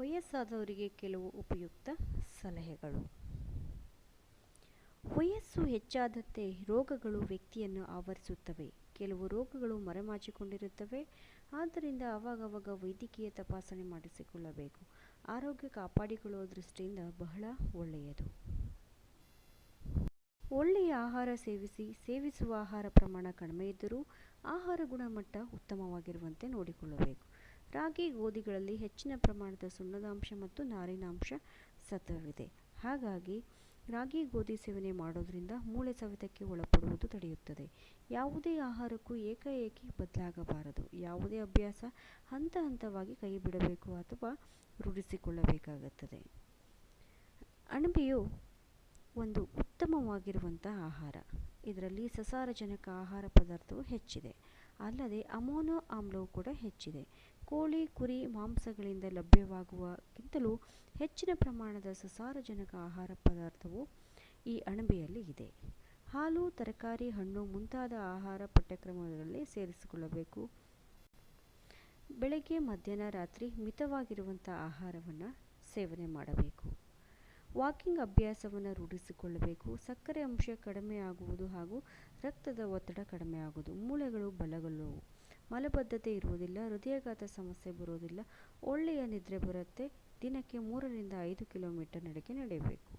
ವಯಸ್ಸಾದವರಿಗೆ ಕೆಲವು ಉಪಯುಕ್ತ ಸಲಹೆಗಳು. ವಯಸ್ಸು ಹೆಚ್ಚಾದಂತೆ ರೋಗಗಳು ವ್ಯಕ್ತಿಯನ್ನು ಆವರಿಸುತ್ತವೆ. ಕೆಲವು ರೋಗಗಳು ಮರೆಮಾಚಿಕೊಂಡಿರುತ್ತವೆ. ಆದ್ದರಿಂದ ಆವಾಗವಾಗ ವೈದ್ಯಕೀಯ ತಪಾಸಣೆ ಮಾಡಿಸಿಕೊಳ್ಳಬೇಕು. ಆರೋಗ್ಯ ಕಾಪಾಡಿಕೊಳ್ಳುವ ದೃಷ್ಟಿಯಿಂದ ಬಹಳ ಒಳ್ಳೆಯದು. ಒಳ್ಳೆಯ ಆಹಾರ ಸೇವಿಸಿ, ಸೇವಿಸುವ ಆಹಾರ ಪ್ರಮಾಣ ಕಡಿಮೆ ಇದ್ದರೂ ಆಹಾರ ಗುಣಮಟ್ಟ ಉತ್ತಮವಾಗಿರುವಂತೆ ನೋಡಿಕೊಳ್ಳಬೇಕು. ರಾಗಿ ಗೋಧಿಗಳಲ್ಲಿ ಹೆಚ್ಚಿನ ಪ್ರಮಾಣದ ಸುಣ್ಣದಾಂಶ ಮತ್ತು ನಾರಿನಾಂಶ ಸತ್ವವಿದೆ. ಹಾಗಾಗಿ ರಾಗಿ ಗೋಧಿ ಸೇವನೆ ಮಾಡೋದರಿಂದ ಮೂಳೆ ಸವೆತಕ್ಕೆ ಒಳಪಡುವುದು ತಡೆಯುತ್ತದೆ. ಯಾವುದೇ ಆಹಾರಕ್ಕೂ ಏಕಾಏಕಿ ಬದಲಾಗಬಾರದು. ಯಾವುದೇ ಅಭ್ಯಾಸ ಹಂತ ಹಂತವಾಗಿ ಕೈ ಬಿಡಬೇಕು ಅಥವಾ ರೂಢಿಸಿಕೊಳ್ಳಬೇಕಾಗುತ್ತದೆ. ಅಣಬೆಯು ಒಂದು ಉತ್ತಮವಾಗಿರುವಂಥ ಆಹಾರ. ಇದರಲ್ಲಿ ಸಸಾರಜನಕ ಆಹಾರ ಪದಾರ್ಥವು ಹೆಚ್ಚಿದೆ. ಅಲ್ಲದೆ ಅಮೋನೋ ಆಮ್ಲವು ಕೂಡ ಹೆಚ್ಚಿದೆ. ಕೋಳಿ, ಕುರಿ, ಮಾಂಸಗಳಿಂದ ಲಭ್ಯವಾಗುವಕ್ಕಿಂತಲೂ ಹೆಚ್ಚಿನ ಪ್ರಮಾಣದ ಸಸಾರಜನಕ ಆಹಾರ ಪದಾರ್ಥವು ಈ ಅಣಬೆಯಲ್ಲಿ ಇದೆ. ಹಾಲು, ತರಕಾರಿ, ಹಣ್ಣು ಮುಂತಾದ ಆಹಾರ ಪಠ್ಯಕ್ರಮಗಳಲ್ಲಿ ಸೇರಿಸಿಕೊಳ್ಳಬೇಕು. ಬೆಳಗ್ಗೆ, ಮಧ್ಯಾಹ್ನ, ರಾತ್ರಿ ಮಿತವಾಗಿರುವಂಥ ಆಹಾರವನ್ನು ಸೇವನೆ ಮಾಡಬೇಕು. ವಾಕಿಂಗ್ ಅಭ್ಯಾಸವನ್ನು ರೂಢಿಸಿಕೊಳ್ಳಬೇಕು. ಸಕ್ಕರೆ ಅಂಶ ಕಡಿಮೆ ಆಗುವುದು ಹಾಗೂ ರಕ್ತದ ಒತ್ತಡ ಕಡಿಮೆ ಆಗುವುದು. ಮೂಳೆಗಳು ಬಲಗೊಳ್ಳುವು ಮಲಬದ್ಧತೆ ಇರುವುದಿಲ್ಲ, ಹೃದಯಾಘಾತ ಸಮಸ್ಯೆ ಬರುವುದಿಲ್ಲ, ಒಳ್ಳೆಯ ನಿದ್ರೆ ಬರುತ್ತೆ. ದಿನಕ್ಕೆ ಮೂರರಿಂದ ಐದು ಕಿಲೋಮೀಟರ್ ನಡಿಗೆ ನಡೆಯಬೇಕು.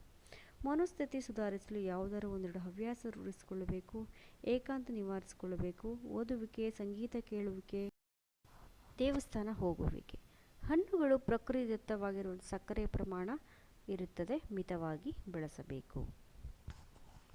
ಮನೋಸ್ಥಿತಿ ಸುಧಾರಿಸಲು ಯಾವುದಾದ್ರು ಒಂದೆರಡು ಹವ್ಯಾಸ ರೂಢಿಸಿಕೊಳ್ಳಬೇಕು. ಏಕಾಂತ ನಿವಾರಿಸಿಕೊಳ್ಳಬೇಕು. ಓದುವಿಕೆ, ಸಂಗೀತ ಕೇಳುವಿಕೆ, ದೇವಸ್ಥಾನ ಹೋಗುವಿಕೆ. ಹಣ್ಣುಗಳು ಪ್ರಕೃತಿದತ್ತವಾಗಿರುವ ಸಕ್ಕರೆ ಪ್ರಮಾಣ ಇರುತ್ತದೆ ಮಿತವಾಗಿ ಬಳಸಬೇಕು.